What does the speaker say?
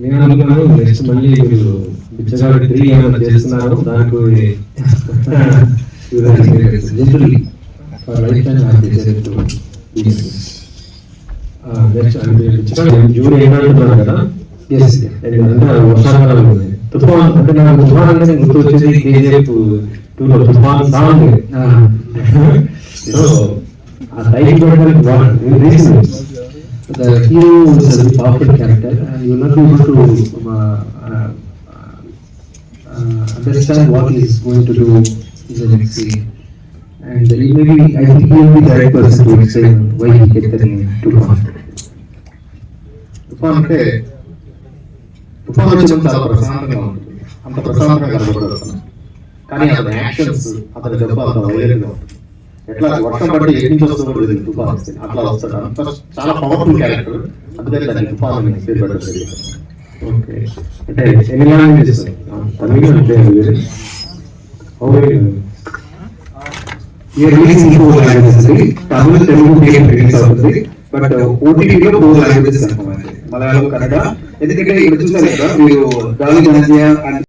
నేను అనుకున్నాను నెక్స్ట్ మళ్ళీ మీరు బిచ్చగాడి త్రీ ఏమైనా చేస్తున్నారు దానికి జూన్ ఏమంటున్నాను కదా ఎస్ వర్షాకాలం తుఫాన్ అంటే నాకు తుఫాన్ అంటే గుర్తు వచ్చేది కేజీఎఫ్ టూలో తుఫాన్ సాంగ్ సో ఆ time reason the hero is a very powerful character and you will not be able to uh, uh, uh, understand what he is going to do in the next scene. And he may be, I think he will be the right person to explain why he get the name Tufan. తుఫాన్ అంటే తుఫాన్ వచ్చినప్పుడు చాలా ప్రశాంతంగా ఉంటుంది అంత ప్రశాంతంగా కనబడుతుంది కానీ అతని యాక్షన్స్ అతని దెబ్బ అంత వైలెంట్ గా ఉంటుంది ఎట్లా వర్షం పట్టి ఎక్కడి నుంచి వస్తుందో కూడా తెలియదు తుఫాన్ వస్తే. అట్లా వస్తాడు అంత చాలా పవర్ఫుల్ క్యారెక్టర్ అందుకని దాన్ని తుఫాన్ అని పేరు పెట్టడం జరిగింది. ఓకే. అంటే ఎన్ని లాంగ్వేజెస్ తమిళ అంటే అవుతుంది. బట్ ఓటీటీలో ఫోర్ లాంగ్వేజెస్ అనుకోవాలి మలయాళం కన్నడ. ఎందుకంటే ఇక్కడ చూసారు కదా మీరు గాలి అండ్